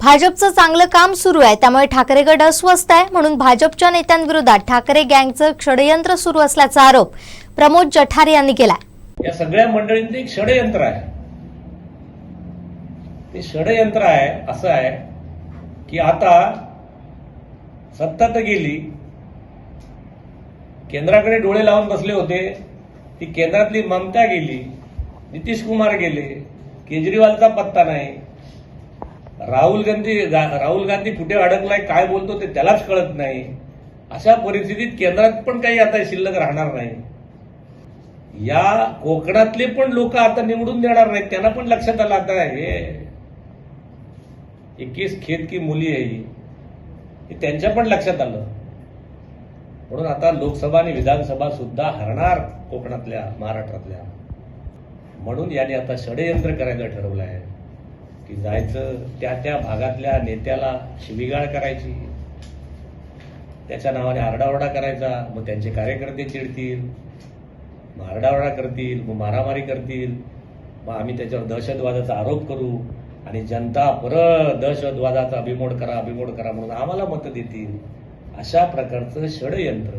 भाजपचं चांगलं काम सुरू आहे त्यामुळे ठाकरे गट अस्वस्थ आहे म्हणून भाजपच्या नेत्यांविरोधात ठाकरे गँगचं षडयंत्र सुरू असल्याचा आरोप प्रमोद जठारे यांनी केलाय. या सगळ्या मंडळींचं एक षडयंत्र आहे. ते षडयंत्र आहे असं आहे की आता सत्ता तर गेली केंद्राकडे डोळे लावून बसले होते ती केंद्रातली ममता गेली नितीश कुमार गेले केजरीवालचा पत्ता नाही राहुल गांधी राहुल गांधी कुठे अडकलाय काय बोलतो ते त्यालाच कळत नाही. अशा परिस्थितीत केंद्रात पण काही आता शिल्लक राहणार नाही. या कोकणातले पण लोक आता निवडून देणार नाहीत त्यांना पण लक्षात आलं आता हे एकवीस खेत की मुली आहे हे. त्यांच्या पण लक्षात आलं. म्हणून आता लोकसभा आणि विधानसभा सुद्धा हरणार कोकणातल्या महाराष्ट्रातल्या. म्हणून याने आता षडयंत्र करायचं ठरवलं आहे की जायचं त्या त्या भागातल्या नेत्याला शिवीगाळ करायची. त्याच्या नावाने आरडाओरडा करायचा मग त्यांचे कार्यकर्ते चिडतील मग आरडाओरडा करतील मग मारामारी करतील. मग आम्ही त्याच्यावर दहशतवादाचा आरोप करू आणि जनता परत दहशतवादाचा अभिमोड करा अभिमोड करा म्हणून आम्हाला मतं देतील. अशा प्रकारचं षडयंत्र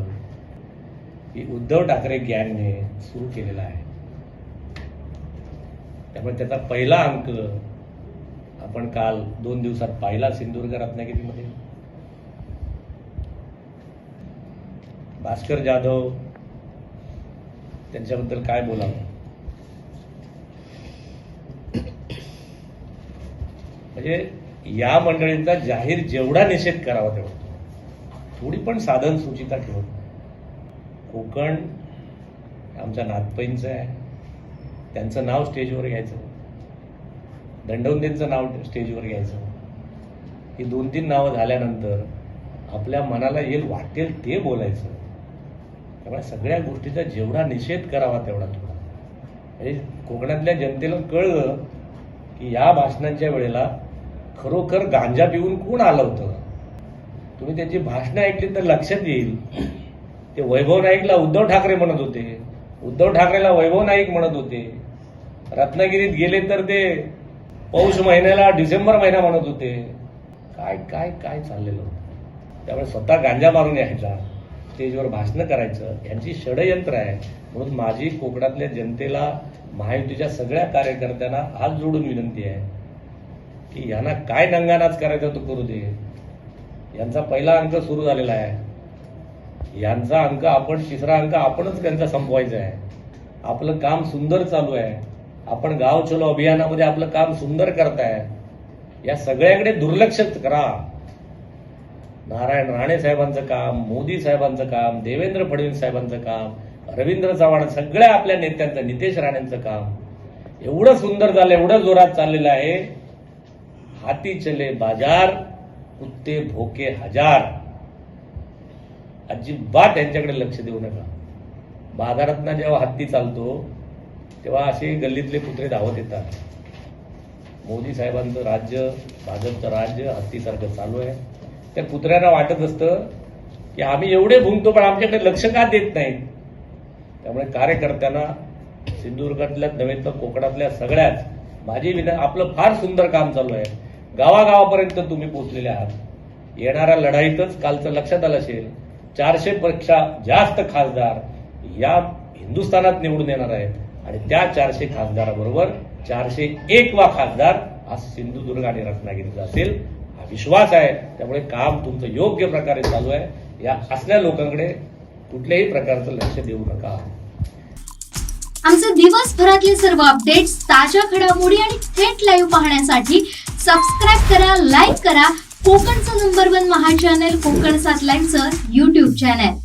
ही उद्धव ठाकरे गँगने सुरू केलेलं आहे. त्यामुळे त्याचा पहिला अंक आपण काल दोन दिवसात पाहिला सिंधुदुर्ग रत्नागिरीमध्ये? भास्कर जाधव त्यांच्याबद्दल काय बोलावं? म्हणजे या मंडळींचा जाहीर जेवढा निषेध करावा तेवढा. थोडी पण साधन सुचिता ठेवत कोकण आमच्या नातपैंचं आहे. त्यांचं नाव स्टेजवर घ्यायचं. दंडवंदेंचं नाव स्टेजवर घ्यायचं. ही दोन तीन नावं झाल्यानंतर आपल्या मनाला येईल वाटेल ते बोलायचं. त्यामुळे सगळ्या गोष्टीचा जेवढा निषेध करावा तेवढा थोडा. म्हणजे कोकणातल्या जनतेला कळलं की या भाषणांच्या वेळेला खरोखर गांजा पिऊन कोण आलं होतं? तुम्ही त्याची भाषणं ऐकली तर लक्षात येईल. ते वैभव नाईकला उद्धव ठाकरे म्हणत होते. उद्धव ठाकरेला वैभव नाईक म्हणत होते. रत्नागिरीत गेले तर ते पौष महिन्याला डिसेंबर महिना म्हणत होते. काय काय काय चाललेलं होतं? त्यामुळे स्वतः गांजा मारून यायचा स्टेजवर भाषणं करायचं यांची षडयंत्र आहे. म्हणून माझी कोकणातल्या जनतेला महायुतीच्या सगळ्या कार्यकर्त्यांना हात जोडून विनंती आहे की यांना काय नंगानाच करायचा तो करू दे. यांचा पहिला अंक सुरू झालेला आहे. यांचा अंक आपण तिसरा अंक आपणच त्यांचा संपवायचा आहे. आपलं काम सुंदर चालू आहे. आपण गाव चलो अभियानामध्ये आपलं काम सुंदर करताय. या सगळ्याकडे दुर्लक्षच करा. नारायण राणे साहेबांचं काम मोदी साहेबांचं काम देवेंद्र फडणवीस साहेबांचं काम रवींद्र चव्हाण सगळ्या आपल्या नेत्यांचं नितेश राणेंचं काम. एवढं सुंदर झालं एवढं जोरात चाललेलं आहे. हाती चले बाजार कुत्ते भोके हजार. अजिबात यांच्याकडे लक्ष देऊ नका. बाजारात जेव्हा हत्ती चालतो तेव्हा असे गल्लीतले कुत्रे धावत येतात. मोदी साहेबांचं राज्य भाजपचं राज्य हत्तीसारखं चालू आहे. त्या कुत्र्यांना वाटत असतं की आम्ही एवढे भुंकतो पण आमच्याकडे लक्ष का देत नाही त्यामुळे कार्यकर्त्यांना सिंधुदुर्गातल्या नव्हे तर कोकणातल्या सगळ्याच माझी विधान आपलं फार सुंदर काम चालू आहे. गावागावापर्यंत तुम्ही पोहोचलेले आहात. येणाऱ्या लढाईतच कालचं लक्षात आलं असेल चारशे पेक्षा जास्त खासदार या हिंदुस्थानात निवडून येणार आहेत. आणि त्या चारशे खासदाराबरोबर चारशे एक वा खासदार आज सिंधुदुर्ग आणि रत्नागिरीचा असेल. हा विश्वास आहे. त्यामुळे काम तुमचं योग्य प्रकारे चालू आहे. या असल्या लोकांकडे कुठल्याही प्रकारचं लक्ष देऊ नका. आमचे दिवसभरातले सर्व अपडेट्स ताज्या घडामोडी आणि थेट लाईव्ह पाहण्यासाठी सबस्क्राईब करा लाईक करा. कोकणचं नंबर वन महा चॅनल कोकण सात लाईव्हचं युट्यूब चॅनल